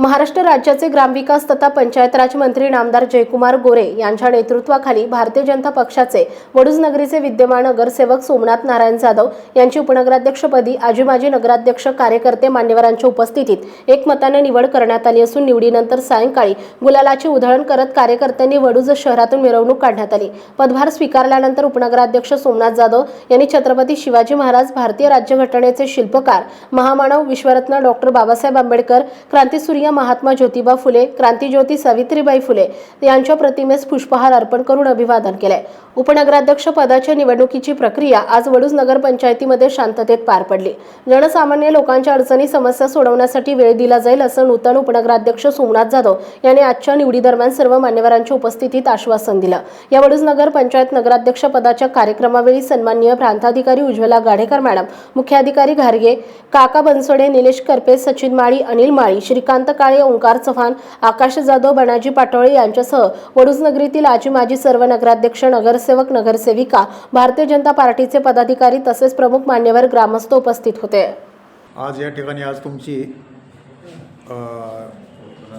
महाराष्ट्र राज्याचे ग्रामविकास तथा पंचायत राज मंत्री नामदार जयकुमार गोरे यांच्या नेतृत्वाखाली भारतीय जनता पक्षाचे वडूज नगरीचे विद्यमान नगरसेवक सोमनाथ नारायण जाधव यांची उपनगराध्यक्षपदी आजी माजी नगराध्यक्ष कार्यकर्ते मान्यवरांच्या उपस्थितीत एकमताने निवड करण्यात आली असून निवडीनंतर सायंकाळी गुलालाचे उधळण करत कार्यकर्त्यांनी वडूज शहरातून मिरवणूक काढण्यात आली. पदभार स्वीकारल्यानंतर उपनगराध्यक्ष सोमनाथ जाधव यांनी छत्रपती शिवाजी महाराज भारतीय राज्यघटनेचे शिल्पकार महामानव विश्वरत्न डॉक्टर बाबासाहेब आंबेडकर क्रांतीसूर्य महात्मा ज्योतिबा फुले क्रांतीज्योती सावित्रीबाई फुले यांच्या प्रतिमेस पुष्पहार अर्पण करून अभिवादन केले उपनगराध्यक्ष पदाच्या निवडणुकीची प्रक्रिया आज वडूज नगरपंचायतीमध्ये शांततेत पार पडली. जनसामान्य लोकांच्या अडचणी समस्या सोडवण्यासाठी वेळ दिला जाईल असं नूतन उपनगराध्यक्ष सोमनाथ जाधव यांनी आजच्या निवडीदरम्यान सर्व मान्यवरांच्या उपस्थितीत आश्वासन दिलं. या वडूज नगर पंचायत नगराध्यक्ष पदाच्या कार्यक्रमावेळी सन्माननीय प्रांताधिकारी उज्ज्वला गाडेकर मॅडम मुख्याधिकारी घारगे काका बनसोडे निलेश करपे सचिन माळी अनिल माळी श्रीकांत काळे ओंकार चव्हाण आकाश जाधव बनाजी पाटोळे यांच्यासह वडूज नगरीतील आजी माजी सर्व नगराध्यक्ष नगरसेवक नगरसेविका भारतीय जनता पार्टीचे पदाधिकारी तसेच प्रमुख मान्यवर ग्रामस्थ उपस्थित होते. आज या ठिकाणी आज तुमची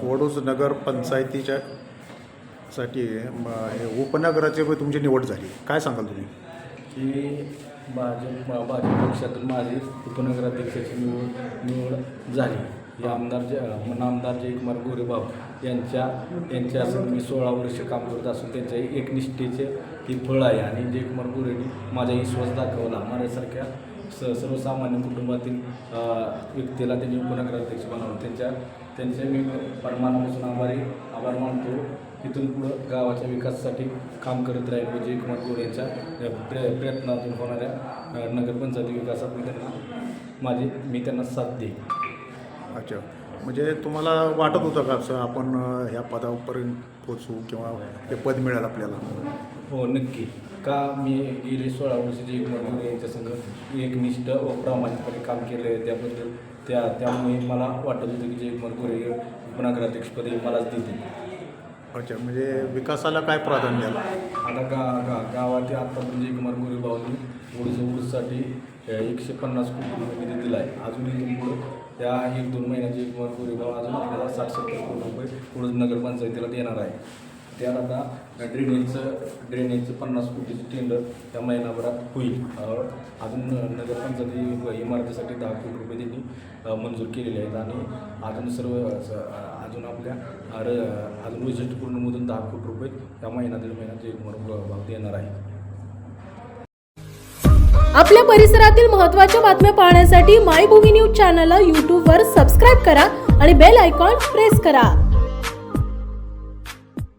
वडूज नगर पंचायतीच्या साठी हे उपनगराची व तुमची निवड झाली. काय सांगाल तुम्ही? की भाजप भाजप पक्षातून माझी उपनगराध्यक्षाची निवड निवड झाली. हे आमदार जे नामदार जयकुमार गोरेबाब यांच्या यांच्या असं मी सोळा वर्ष काम करत असून त्यांच्या एकनिष्ठेचे ही फळ आहे. आणि जयकुमार गोरेंनी माझा विश्वास दाखवला. माझ्यासारख्या स सर्वसामान्य कुटुंबातील व्यक्तीला त्यांनी उपनगराध्यक्ष बनवलं. त्यांच्या त्यांचे मी परमानापासून आभारी आभार मानतो. इथून पुढं गावाच्या विकासासाठी काम करत राहील व जयकुमार गोरे यांच्या प्र प्रयत्नातून होणाऱ्या नगरपंचायती विकासात मी त्यांना माझी मी त्यांना साथ देईन. अच्छा. म्हणजे तुम्हाला वाटत होतं का असं आपण ह्या पदापर्यंत पोचू किंवा हे पद मिळेल आपल्याला? हो नक्की. का मी गेले सोळा वर्ष जे गोरे यांच्या संघ एकनिष्ठ व प्रामाणिकपणे काम केलं आहे त्याबद्दल त्या त्यामुळे मला वाटत होतं की जे गोरे उपनगराध्यक्षपदे मलाच देतील. अच्छा म्हणजे विकासाला काय प्राधान्य? द्याल आता गा गा गावातील म्हणजे जयकुमार गोरे भाऊंनी ओडीस ओडीससाठी एकशे पन्नास कोटी रुपये निधी दिला आहे अजूनही इथून पुढं त्या एक दोन महिन्याचे जयकुमार गोरे भाऊ अजून साठ सत्तर कोटी रुपये ओडीस नगरपंचायतीला देणार आहे. त्यात आता ड्रेनेजचं ड्रेनेजचं पन्नास कोटीचं टेंडर त्या महिनाभरात होईल. अजून नगरपंचायती इमारतीसाठी दहा कोटी रुपये त्यांनी मंजूर केलेले आहेत. आणि अजून सर्व अजून आपल्या र अजून वैशिष्ट्यपूर्णमधून दहा कोटी रुपये या महिना दीड महिन्यात जयकुमार भाग देणार आहे. आपल्या परिसरातील महत्त्वाच्या बातम्या पाहण्यासाठी मायभूमी न्यूज चॅनलला यूट्यूबवर सबस्क्राईब करा आणि बेल आयकॉन प्रेस करा.